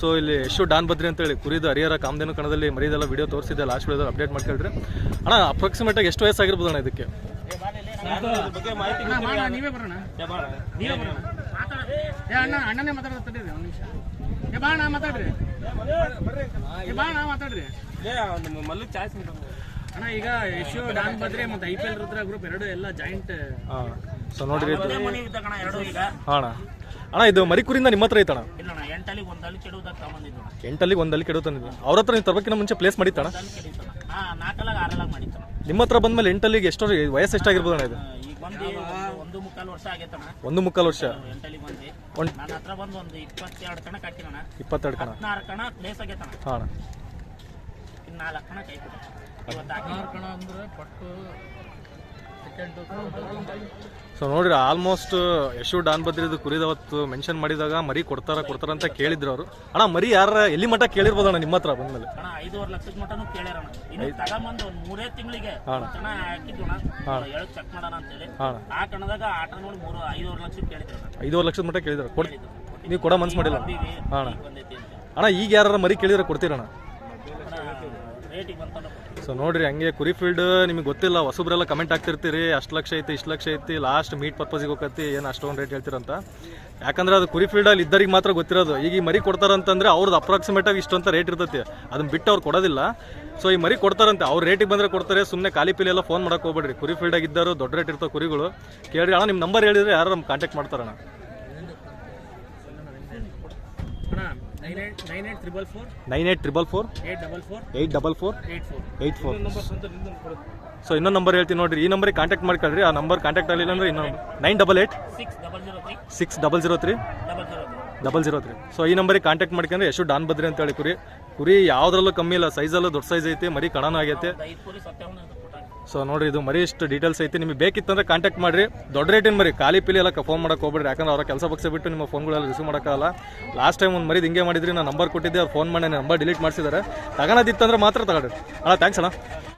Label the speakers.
Speaker 1: So ಇಲ್ಲಿ Yashu Don Badri ಅಂತೇಳಿ ಕುರಿದು ಹರಿಹರ ಕಾಮಧೇನು ಕಣದಲ್ಲಿ ಮರಿದೆಲ್ಲ ವಿಡಿಯೋ ತೋರಿಸಿದೆ. ಲಾಸ್ಟ್ ವಿಡಿಯೋದಲ್ಲಿ ಅಪ್ಡೇಟ್ ಮಾಡ್ಕೊಳ್ರಿ. ಅಣ್ಣ ಅಪ್ರಾಕ್ಸಿಮೇಟ್ ಆಗಿ ಎಷ್ಟು ವಯಸ್ಸಾಗಿರ್ಬೋದು ಅಣ್ಣ ಇದಕ್ಕೆ?
Speaker 2: ಅಣ್ಣ, ಮಾಡ, ನೀವೇ ಬರೋಣ. ನೀವೇ ಬರೋಣ. ಏ ಅಣ್ಣ ಅಣ್ಣನೇ ಮಾತಾಡೋದು ತಡೀರಿ ಒಂದು ನಿಮಿಷ. ಏ ಬಾ ಮಾತಾಡ್ರಿ. ಏ ಬಾ ಅಣ್ಣ ಮಾತಾಡ್ರಿ.
Speaker 3: ಮಲ್ಲು ಚಾಯ್ಸ್
Speaker 2: ಅಣ್ಣ ಈಗ ಯಶೋ ಡಾನ್ ಬದ್ರಿ ಮತ್ತೆ I P L Rudra group ಎರಡು ಎಲ್ಲ ಜಾಯಿಂಟ್
Speaker 1: ಸೊ ನೋಡ್ರಿ. ಇದು
Speaker 4: ಮನೆ ಇದ್ದಕಣ ಎರಡು ಈಗ.
Speaker 1: ಅಣ್ಣ. ಅಣ್ಣ ಇದು ಮರಿ ಕುರಿಯಿಂದ ನಿಮ್ಮ ಹತ್ರ ಐತಣ್ಣ
Speaker 4: ಎಂಟಲ್ಲಿ ಒಂದಲ್ಲಿ ಕೆಡುವುದಕ್ಕೆ ತಗೊಂಡಿದ್ದು
Speaker 1: ಎಂಟಲ್ಲಿ ಒಂದಲ್ಲಿ ಕೆಡೋ ತಂದಿದ್ದು ಅವ್ರ ಹತ್ರ ನೀವು ತರಬೇಕಿನ ಮುಂಚೆ ಪ್ಲೇಸ್ ಮಾಡಿತ್ತಣ್ಣ?
Speaker 4: ಒಂದಲ್ಲಿ ಕೆಡಿತಣ ಹಾ ನಾಲ್ಕಲಾಗ ಆರಲಾಗ ಮಾಡಿತ್ತಣ
Speaker 1: ನಿಮ್ಮ ಹತ್ರ ಬಂದ್ಮೇಲೆ ಎಂಟಲ್ಲಿಗೆ ಎಷ್ಟು ವಯಸ್ಸು ಎಷ್ಟಾಗಿರ್ಬೋದು ಅಣ್ಣ ಇದು?
Speaker 4: ಈಗ ಬಂದು ಒಂದು- ಒಂದು ಮುಕ್ಕಾಲು ವರ್ಷ ಆಗೈತಣ
Speaker 1: ಒಂದು ಮುಕ್ಕಾಲು ವರ್ಷ.
Speaker 4: ಎಂಟಲ್ಲಿ ಬಂದು.
Speaker 1: ಒಂದ್-
Speaker 4: ನನ್ನ ಹತ್ರ ಬಂದು ಒಂದು ಇಪ್ಪತ್ತೆರಡು ಕಣ ಕಟ್ಟಿನಣ
Speaker 1: ಇಪ್ಪತ್ತೆರಡು ಕಣ.
Speaker 4: ಹದಿನಾರು ಕಣ ಪ್ಲೇಸ್ ಆಗೈತಣ
Speaker 1: ಹಾಂ
Speaker 4: ಇನ್ನು ನಾಲ್ಕು ಕಣ ಕೈ ಕೊಡ. ಇವತ್ತು ಹಾಕಿ
Speaker 2: ಕಣ ಅಂದ್ರೆ ಪಟ್ಟು
Speaker 1: ಸೊ ನೋಡ್ರಿ ಆಲ್ಮೋಸ್ಟ್ ಯಶು ಡಾನ್ ಬದ್ರಿದು ಕುರಿದವತ್ತು ಮೆನ್ಷನ್ ಮಾಡಿದಾಗ ಮರಿ ಕೊಡ್ತಾರ ಕೊಡ್ತಾರ ಅಂತ ಕೇಳಿದ್ರು ಅವರು. ಅಣ್ಣ ಮರಿ ಯಾರ ಎಲ್ಲಿ ಮಟ್ಟ ಕೇಳಿರ್ಬೋದಣ್ಣ ನಿಮ್ಮ ಹತ್ರ ಬಂದ್ಮೇಲೆ?
Speaker 4: ಅಣ್ಣ ಐದೂವರೆ ಲಕ್ಷದ ಮಟನು ಕೇಳ್ಯಾರಣ ಇನ್ನು ತಗೊಂಬಂದು ಒಂದು ಮೂರೇ ತಿಂಗಳಿಗೆ ಕಣ ಹಾಕಿದ್ವಣ ಹೇಳಿ ಚೆಕ್ ಮಾಡೋಣ ಅಂತೇಳಿ.
Speaker 1: ಹಾಂ.
Speaker 4: ಆ ಕಣದಾಗ ಆಟ ನೋಡಿ ಮೂರು ಐದೂವರೆ ಲಕ್ಷ ಕೇಳಿದ್ರು
Speaker 1: ಐದೂವರೆ ಲಕ್ಷದ ಮಟ್ಟ ಕೇಳಿದ್ರು? ಕೊಡ್ ನೀವು ಕೊಡೋ ಮನ್ಸು ಮಾಡಿಲ್ಲ
Speaker 4: ಬಂದೀವಿ ಅಂತ.
Speaker 1: ಅಣ್ಣ ಈಗ ಯಾರ ಮರಿ ಕೇಳಿದ್ರೆ ಕೊಡ್ತೀರಣ್ಣ? ಸೊ ನೋಡ್ರಿ, ಹಂಗೆ ಕುರಿ ಫೀಲ್ಡ್ ನಿಮಗೆ ಗೊತ್ತಿಲ್ಲ, ಹೊಸಬ್ರೆಲ್ಲ ಕಮೆಂಟ್ ಆಗ್ತಿರ್ತೀರಿ ಅಷ್ಟು ಲಕ್ಷ ಐತಿ, ಇಷ್ಟು ಲಕ್ಷ ಐತಿ ಲಾಸ್ಟ್ ಮೀಟ್ ಪರ್ಪಸ್ಗೆ ಹೋಗತ್ತಿ ಏನು ಅಷ್ಟೊಂದು ರೇಟ್ ಹೇಳ್ತೀರಂತ. ಯಾಕಂದ್ರೆ ಅದು ಕುರಿ ಫೀಲ್ಡಲ್ಲಿ ಇದ್ದರಿಗೆ ಮಾತ್ರ ಗೊತ್ತಿರೋದು. ಈಗ ಈ ಮರಿ ಕೊಡ್ತಾರಂತಂದ್ರೆ ಅವ್ರದ್ದು ಅಪ್ರಾಕ್ಸಿಮೇಟಾಗಿ ಇಷ್ಟೊಂತ ರೇಟ್ ಇರ್ತೈತಿ. ಅದನ್ನ ಬಿಟ್ಟು ಅವ್ರು ಕೊಡೋದಿಲ್ಲ. ಸೊ ಈ ಮರಿ ಕೊಡ್ತಾರಂತೆ, ಅವ್ರ ರೇಟಿಗೆ ಬಂದರೆ ಕೊಡ್ತಾರೆ ಸುಮ್ಮನೆ ಖಾಲಿ ಪಿಲಿ ಎಲ್ಲ ಫೋನ್ ಮಾಡೋಕೆ ಹೋಗ್ಬೇಡ್ರಿ. ಕುರಿ ಫೀಲ್ಡಾಗ ಇದ್ದರು, ದೊಡ್ಡ ರೇಟ್ ಇರ್ತಾವೆ ಕುರಿಗಳು. ಕೇಳಿ ಅಣ್ಣ ನಿಮ್ಮ ನಂಬರ್ ಹೇಳಿದ್ರೆ ಯಾರು ನಮ್ಮ ಕಾಂಟ್ಯಾಕ್ಟ್ ಮಾಡ್ತಾರಣ್ಣ
Speaker 2: ಅಣ್ಣ nine eight
Speaker 1: triple four?
Speaker 2: Eight double four?
Speaker 1: Eight double four?
Speaker 2: Eight four.
Speaker 1: Eight four. So ಇನ್ನೊಂದು ನಂಬರ್ ಹೇಳ್ತೀನಿ ನೋಡ್ರಿ. ಈ ನಂಬರಿಗೆ ಕಾಂಟ್ಯಾಕ್ಟ್ ಮಾಡ್ಕೊಳ್ರಿ ಆ ನಂಬರ್ ಕಾಂಟ್ಯಾಕ್ಟ್ ಆಗಲಿಲ್ಲ ಅಂದ್ರೆ ಇನ್ನೊಂದು nine double eight?
Speaker 4: Six double zero three.
Speaker 1: Six double zero three?
Speaker 4: Double zero three.
Speaker 1: Double so ಈ ನಂಬರಿಗೆ ಕಾಂಟ್ಯಾಕ್ಟ್ ಮಾಡ್ಕೊಂಡ್ರೆ ಎಷ್ಟು ಡಾನ್ ಬದ್ರಿ ಅಂತ ಹೇಳಿ ಕುರಿ. ಕುರಿ ಯಾವ್ದ್ರಲ್ಲೂ ಕಮ್ಮಿ ಇಲ್ಲ. ಸೈಜಲ್ಲೂ ದೊಡ್ಡ ಸೈಜ್ ಐತೆ. ಮರಿ ಕಣನ ಆಗೈತೆ. ಸೊ ನೋಡ್ರಿ, ಇದು ಮರಿ ಇಷ್ಟು ಡೀಟೇಲ್ಸ್ ಐತಿ. ನಿಮಗೆ ಬೇಕಿತ್ತಂದ್ರೆ ಕಾಂಟ್ಯಾಕ್ಟ್ ಮಾಡಿರಿ. ದೊಡ್ಡ ರೇಟಿನ ಮರಿ? ಖಾಲಿ ಪಿಲಿ ಎಲ್ಲ ಫೋನ್ ಮಾಡಕ್ಕೆ ಹೋಗ್ಬೇಡ್ರಿ. ಯಾಕಂದ್ರೆ ಅವ್ರ ಕೆಲಸ ಬಗ್ಸ ಬಿಟ್ಟು ನಿಮ್ಮ ಫೋನ್ಗಳೆಲ್ಲ ರಿಸೀವ್ ಮಾಡೋಕ್ಕಾಗಲ್ಲ ಲಾಸ್ಟ್ ಟೈಮ್ ಒಂದು ಮರಿದು ಹಿಂಗೆ ಮಾಡಿದ್ರಿ. ನಾನು ನಂಬರ್ ಕೊಟ್ಟಿದ್ದೆ. ಅವ್ರು ಫೋನ್ ಮಾಡಿ ನಂಬರ್ ಡಿಲೀಟ್ ಮಾಡಿಸಿದ್ದಾರೆ ತಗೋದಿತ್ತಂದ್ರೆ ಮಾತ್ರ ತಗೊಳ್ರಿ. ಅಣ್ಣ ಥ್ಯಾಂಕ್ಸ್ ಅಣ್ಣ.